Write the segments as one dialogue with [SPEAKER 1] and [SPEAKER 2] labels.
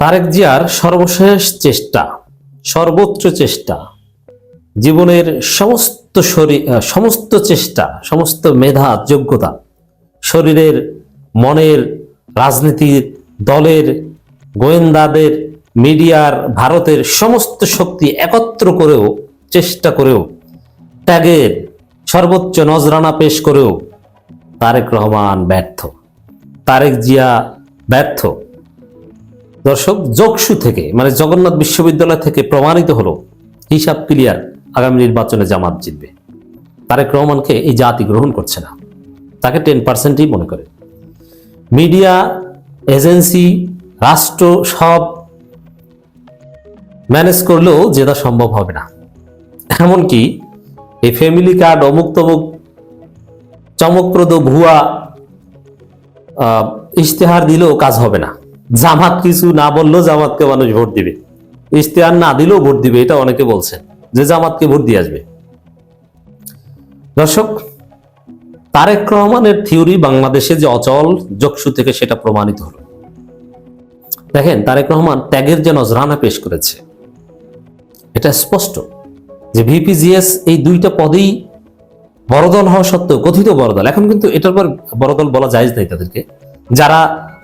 [SPEAKER 1] তারেক জিয়ার সর্বশেষ চেষ্টা, সর্বোচ্চ চেষ্টা, জীবনের সমস্ত শরীর সমস্ত চেষ্টা, সমস্ত মেধা, যোগ্যতা, শরীরের, মনের, রাজনীতির, দলের, গোয়েন্দাদের, মিডিয়ার, ভারতের সমস্ত শক্তি একত্র করেও, চেষ্টা করেও, ত্যাগের সর্বোচ্চ নজরানা পেশ করেও তারেক রহমান ব্যর্থ। তারেক জিয়া ব্যর্থ। দর্শক, যোগসু থেকে মানে জগন্নাথ বিশ্ববিদ্যালয় থেকে প্রমাণিত হলো, হিসাব ক্লিয়ার আগামী নির্বাচনে জামাত জিতবে। তারেক রহমানকে এই জাতি গ্রহণ করছে না। তাকে টেন পার্সেন্টই মনে করে। মিডিয়া, এজেন্সি, রাষ্ট্র সব ম্যানেজ করলেও জেতা সম্ভব হবে না। এমনকি এই ফ্যামিলি কার্ড অমুক তমুক চমকপ্রদ ভুয়া ইশতেহার দিলেও কাজ হবে না। জামাত কিছু না বললেও জামাতকে মানুষ ভোট দিবে। ইশতেহার না দিলেও ভোট দিবে, এটা অনেকে বলছেন যে জামাতকে ভোট দিয়ে আসবে। দর্শক, তারেক রহমানের থিওরি বাংলাদেশে যে অচল যোগসু থেকে সেটা প্রমাণিত হলো। দেখেন, তারেক রহমান ত্যাগের যে নজরানা পেশ করেছে, এটা স্পষ্ট যে ভিপিজিএস এই দুইটা পদেই বড়দল হওয়া সত্ত্বেও কথিত বড়দল এখন কিন্তু এটার পর বড়দল বলা যায় নাই তাদেরকে। যারা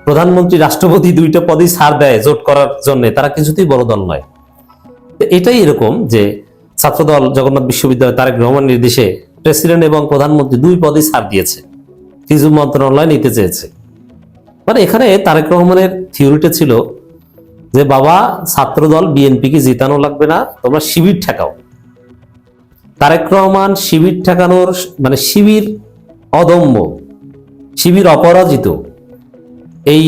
[SPEAKER 1] প্রধানমন্ত্রী রাষ্ট্রপতি দুইটা পদেই ছাড় দেয় জোট করার জন্য, তারা কিছুতেই বড় দল নয়। এটাই এরকম যে ছাত্রদল জগন্নাথ বিশ্ববিদ্যালয় তারেক রহমান নির্দেশে প্রেসিডেন্ট এবং প্রধানমন্ত্রী দুই পদেই ছাড় দিয়েছে কিছু মন্ত্রণালয় নিতে চেয়েছে। মানে এখানে তারেক রহমানের থিওরিটা ছিল যে, বাবা, ছাত্রদল বিএনপিকে জিতানো লাগবে না, তোমরা শিবির ঠেকাও। তারেক রহমান শিবির ঠেকানোর মানে শিবির অদম্য, শিবির অপরাজিত এই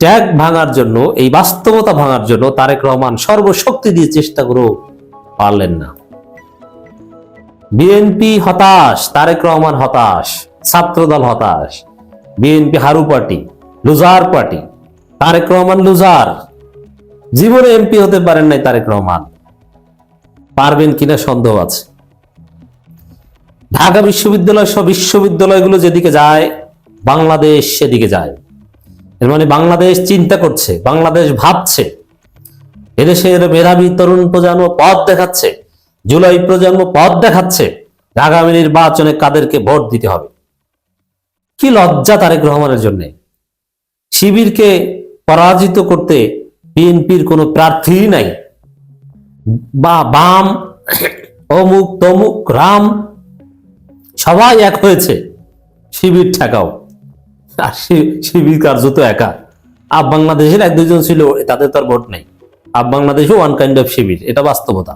[SPEAKER 1] ট্যাগ ভাঙার জন্য, এই বাস্তবতা ভাঙার জন্য তারেক রহমান সর্বশক্তি দিয়ে চেষ্টা করেও পারলেন না। বিএনপি হতাশ, তারেক রহমান হতাশ, ছাত্রদল হতাশ, BNP Haru party, loser party, Tarique Rahman loser. জীবনে এমপি হতে পারেন নাই তারেক রহমান। পারবেন কিনা সন্দেহ আছে। ঢাকা বিশ্ববিদ্যালয় সব বিশ্ববিদ্যালয়গুলো যেদিকে যায়, বাংলাদেশ সেদিকে যায়। এর মানে বাংলাদেশ চিন্তা করছে, বাংলাদেশ ভাবছে। এদেশের মেধাবী তরুণ প্রজন্ম পথ দেখাচ্ছে, জুলাই প্রজন্ম পথ দেখাচ্ছে, আগামী নির্বাচনে কাদেরকে ভোট দিতে হবে। কি লজ্জা তারেক রহমানের জন্য। শিবিরকে পরাজিত করতে বিএনপির কোনো প্রার্থী নাই। বা বাম, অমুক তমুক, রাম, সবাই এক হয়েছে। শিবির ঠেকাও। আর শিবির কার্যত একা। আপ বাংলাদেশের এক দুজন ছিল তাদের তার ভোট নেই। আপ বাংলাদেশও ওয়ান কাইন্ড অফ শিবির, এটা বাস্তবতা।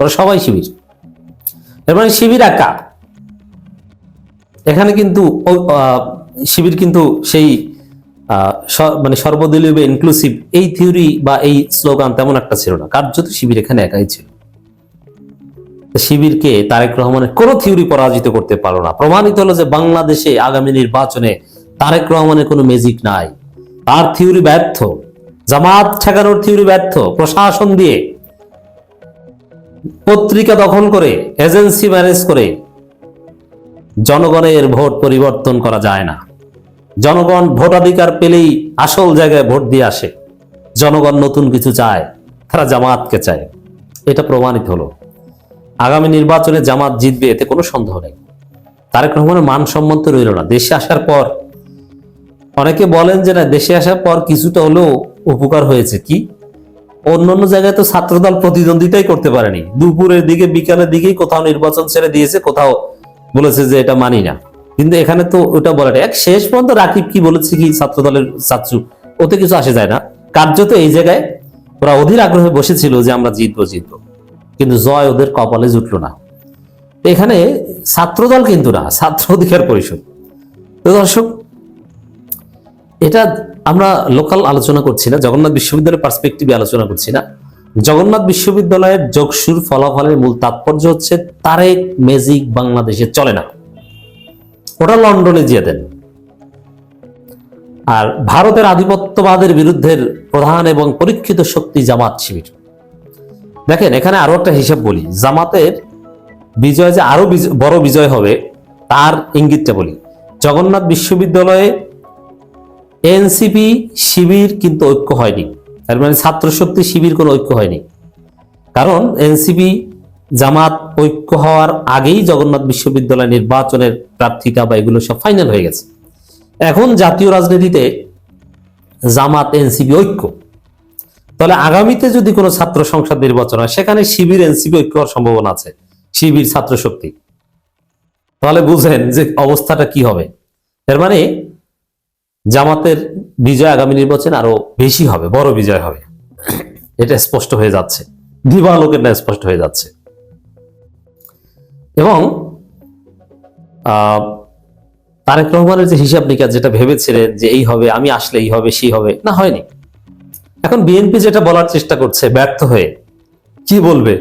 [SPEAKER 1] ওরা সবাই শিবির। এর মানে শিবির একা। এখানে কিন্তু শিবির কিন্তু সেই মানে সর্বদলীয় বা ইনক্লুসিভ এই থিওরি বা এই স্লোগান তেমন একটা ছিল না। কার্যত শিবির এখানে একাই ছিল। তো শিবিরকে তারেক রহমানের কোনো থিওরি পরাজিত করতে পারল না। প্রমাণিত হলো যে বাংলাদেশে আগামী নির্বাচনে তারেক রহমানের কোনো ম্যাজিক নাই। তার থিওরি ব্যর্থ। জামাত ঠেকানোর থিওরি ব্যর্থ। প্রশাসন দিয়ে পত্রিকা দখল করে এজেন্সি ম্যানেজ করে জনগণের ভোট পরিবর্তন করা যায় না। জনগণ ভোটাধিকার পেলেই আসল জায়গায় ভোট দিয়ে আসে। জনগণ নতুন কিছু চায়, তারা জামাতকে চায়। এটা প্রমাণিত হলো। আগামী নির্বাচনে জামাত জিতবে, এতে কোনো সন্দেহ নেই। তারেক রহমানের মান সম্মান তো রইল না। দেশে আসার পর অনেকে বলেন যে না, দেশে আসার পর কিছুটা হলেও উপকার হয়েছে। কি? অন্য অন্য জায়গায় তো ছাত্রদল প্রতিদ্বন্দ্বিতাই করতে পারেনি। দুপুরের দিকে, বিকালের দিকেই কোথাও নির্বাচন ছেড়ে দিয়েছে, কোথাও বলেছে যে এটা মানি না। কিন্তু এখানে তো ওটা বলে। এক শেষ পর্যন্ত রাকিব কি বলেছে কি ছাত্রদলের ছাত্র ওতে কিছু আসে যায় না। কার্যত এই জায়গায় ওরা অধীর আগ্রহে বসেছিল যে আমরা জিতবো জিতবো। কিন্তু জয় ওদের কপালে জুটলো না। এখানে ছাত্রদল কিন্তু না, ছাত্র অধিকার পরিষদ। তো দর্শক এটা আমরা লোকাল আলোচনা করছি না, জগন্নাথ বিশ্ববিদ্যালয়ের পার্সপেক্টিভে আলোচনা করছি না। জগন্নাথ বিশ্ববিদ্যালয়ের যোগসুর ফলাফলের মূল তাৎপর্য হচ্ছে তারেক ম্যাজিক বাংলাদেশে চলে না। ওটা লন্ডনে দিয়ে দেন। আর ভারতের আধিপত্যবাদের বিরুদ্ধে প্রধান এবং পরীক্ষিত শক্তি জামাত শিবির। দেখেন, এখানে আরও একটা হিসাব বলি, জামাতের বিজয় যে আরও বড় বিজয় হবে, তার ইঙ্গিতটা বলি। জগন্নাথ বিশ্ববিদ্যালয়ে এনসিপি শিবির কিন্তু ঐক্য হয়নি। তার মানে ছাত্র শক্তি শিবির কোনো ঐক্য হয়নি। কারণ এনসিপি জামাত ঐক্য হওয়ার আগেই জগন্নাথ বিশ্ববিদ্যালয় নির্বাচনের প্রার্থিতা বা এগুলো সব ফাইনাল হয়ে গেছে। এখন জাতীয় রাজনীতিতে জামাত, এনসিপি ঐক্য। তাহলে আগামীতে যদি কোনো ছাত্র সংসদ নির্বাচন হয়, সেখানে শিবির, এনসিপি ঐক্য হওয়ার সম্ভাবনা আছে। শিবির ছাত্র শক্তি তাহলে বুঝেন যে অবস্থাটা কি হবে। এর মানে জামাতের বিজয় আগামী নির্বাচন আরও বেশি হবে, বড় বিজয় হবে। এটা স্পষ্ট হয়ে যাচ্ছে। দিবালোকের না স্পষ্ট হয়ে যাচ্ছে। এবং তারেক রহমানের যে হিসাব নিকাশ যেটা ভেবেছিলেন যে এই হবে, আমি আসলে এই হবে, সেই হবে, না হয়নি। এখন বিএনপি যেটা বলার চেষ্টা করছে, ব্যর্থ হয়ে, কি বলবে?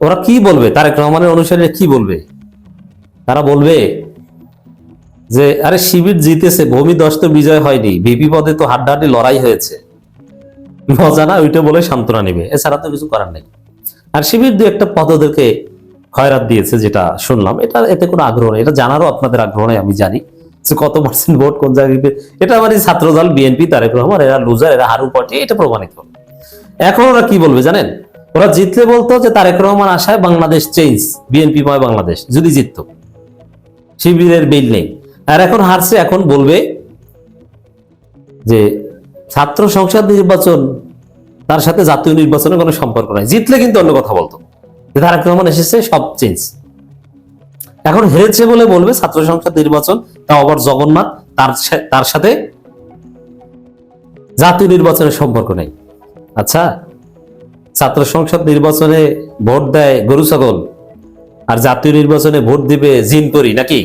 [SPEAKER 1] ওরা কি বলবে? তারেক রহমানের অনুসারে কি বলবে? তারা বলবে যে, আরে শিবির জিতেছে, ভূমি দশ তো বিজয় হয়নি বিপি পদে তো হাড্ডাহাড্ডি লড়াই হয়েছে। মজা না, ওইটা বলে সান্ত্বনা নেবে। এছাড়া তো কিছু করার নেই। আর শিবির দু একটা পদ ওদেরকে খয়রাত দিয়েছে, যেটা শুনলাম। এটা এতে কোনো আগ্রহ নেই। এটা জানারও আপনাদের আগ্রহ নেই, আমি জানি। যে কত পার্সেন্ট ভোট কোন জায়গায় এটা আমার এই ছাত্র দল বিএনপি, তারেক রহমান, এরা লুজার এরা হারু পার্টি এটা প্রমাণিত। এখন ওরা কি বলবে জানেন? ওরা জিতলে বলতো যে তারেক রহমান আশায় বাংলাদেশ চেঞ্জ বিএনপি ময় বাংলাদেশ, যদি জিততো। শিবিরের বিল নেই। আর এখন হারছে, এখন বলবে যে ছাত্র সংসদ নির্বাচন, তার সাথে জাতীয় নির্বাচনের কোনো সম্পর্ক নাই। জিতলে কিন্তু অন্য কথা বলতো। যে তারেক রহমান এসেছে, সব চেঞ্জ এখন হেরেছে বলে বলবে ছাত্র সংসদ নির্বাচন, তাও আবার জগন্নাথ, তার তার সাথে জাতীয় নির্বাচনের সম্পর্ক নেই। আচ্ছা ছাত্র সংসদ নির্বাচনে ভোট দেয় গরু ছাগল, আর জাতীয় নির্বাচনে ভোট দিবে জিনপরি, নাকি?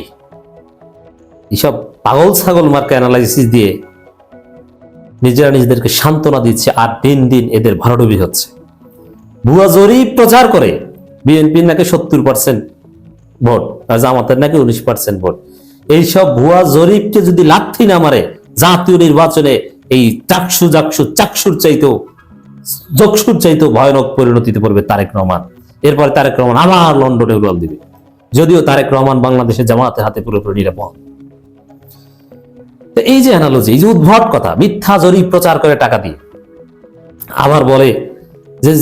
[SPEAKER 1] এইসব পাগল ছাগল মার্কা অ্যানালাইসিস দিয়ে নিজেরা নিজেদেরকে সান্ত্বনা দিচ্ছে আর দিন দিন এদের ভরাডুবি হচ্ছে। ভুয়া জরিপ প্রচার করে বিএনপির নাকি সত্তর পার্সেন্ট ভোট আর জামাতের নাকি উনিশ পার্সেন্ট ভোট। এইসব ভুয়া জরিপকে যদি লাথি না মারে জাতীয় নির্বাচনে এই চাকসু জাকসু চাকসুর চাইতেও জকসুর চাইতেও ভয়ানক পরিণতিতে পড়বে তারেক রহমান। এরপরে তারেক রহমান আবার লন্ডনে উড়াল দিবে। যদিও তারেক রহমান বাংলাদেশের জামাতের হাতে পুরোপুরি নিরাপদ। তো এই যে অ্যানালজি এই যে উদ্ভট কথা, মিথ্যা জরিপ প্রচার করে টাকা দিয়ে। আবার বলে যে,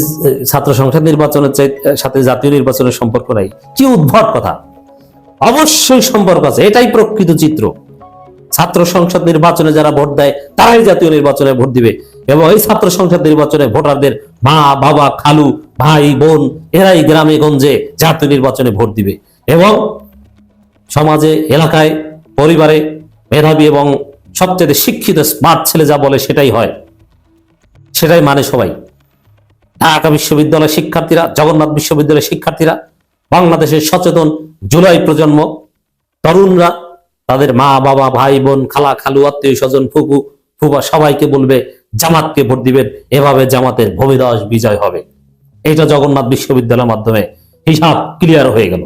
[SPEAKER 1] ছাত্র সংসদ নির্বাচনের সাথে জাতীয় নির্বাচনের সম্পর্ক নাই। কি উদ্ভট কথা? অবশ্যই সম্পর্ক আছে, এটাই প্রকৃত চিত্র। ছাত্র সংসদ নির্বাচনে যারা ভোট দেয়, তারাই জাতীয় নির্বাচনে ভোট দিবে। এবং এই ছাত্র সংসদ নির্বাচনে ভোটারদের মা, বাবা, খালু, ভাই, বোন, এরাই গ্রামে, গঞ্জে জাতীয় নির্বাচনে ভোট দিবে। এবং সমাজে, এলাকায়, পরিবারে মেধাবী এবং সবচেয়ে শিক্ষিত স্মার্ট ছেলে যা বলে সেটাই হয়। সেটাই মানে সবাই। ঢাকা বিশ্ববিদ্যালয়ের শিক্ষার্থীরা, জগন্নাথ বিশ্ববিদ্যালয়ের শিক্ষার্থীরা, বাংলাদেশের সচেতন জুলাই প্রজন্ম, তরুণরা, তাদের মা, বাবা, ভাই, বোন, খালা, খালু, আত্মীয় স্বজন ফুকু ফুবা সবাইকে বলবে, জামাতকে ভোট দিবেন, এভাবে জামাতের ভূমিদাস বিজয় হবে। এটা জগন্নাথ বিশ্ববিদ্যালয়ের মাধ্যমে হিসাব ক্লিয়ার হয়ে গেল।